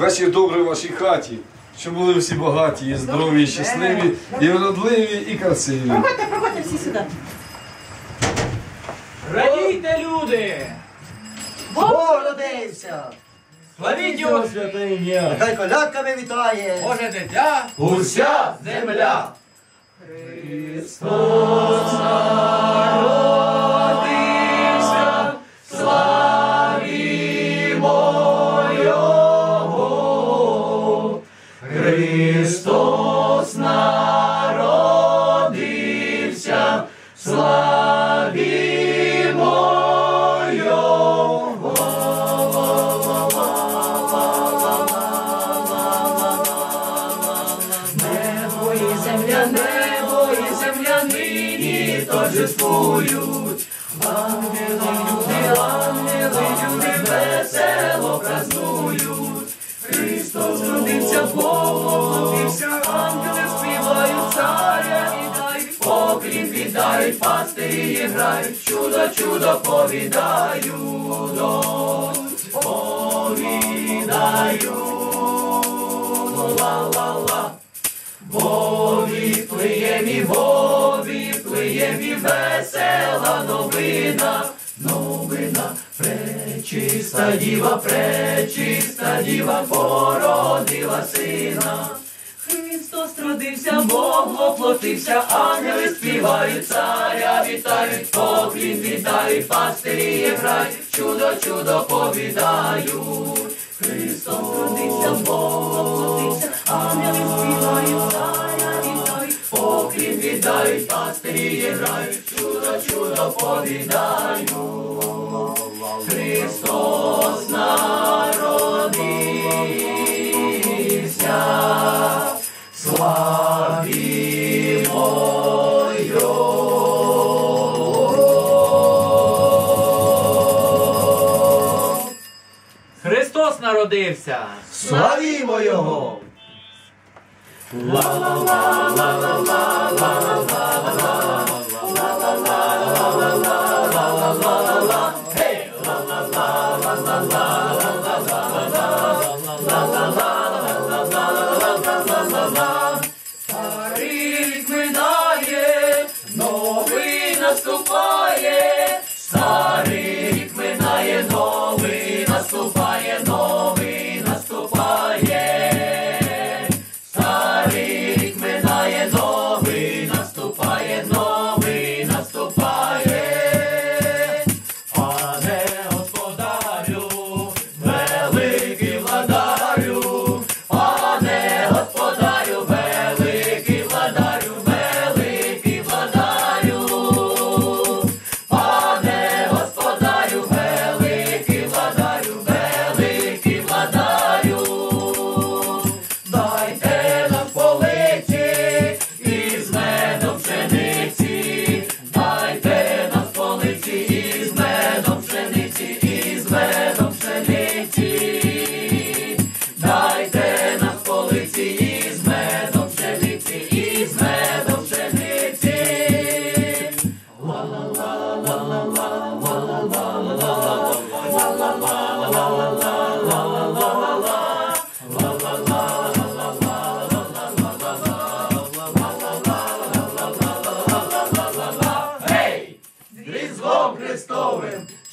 Вечір добрий в вашій хаті. Щоб були всі багаті, і здорові, і щасливі, і вродливі, і красиві. Проходьте, проходьте всі сюди. Радійте, люди! Бог родився! Славіть його! святе ім'я! Нехай колядками вітає! Боже дитя! Уся земля! Христос торжествують. Ангели, люди, ангели, люди весело празнують. Христос родився, Бог оплотився, ангели співають, царя вітають, поклін віддають, пастирі грають, чудо, чудо повідають, повідають, ла-ла-ла. Вові плеємі, вові плеємі, весела новина, новина, пречиста діва, пречиста діва породила сина. Христос родився, Бог воплотився, ангели співають, царя вітають, поклін віддають, пастирі грають, чудо, чудо повідають. Христос родився, Бог віддають, пастирі грають, чудо, чудо повідають. Христос народився, славімо Його. Христос народився. Славімо Його! Старий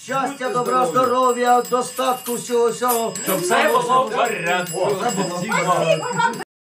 Щастя, добра, здоров'я, достатку всього всього. Щоб все було в порядку. Спасибо вам.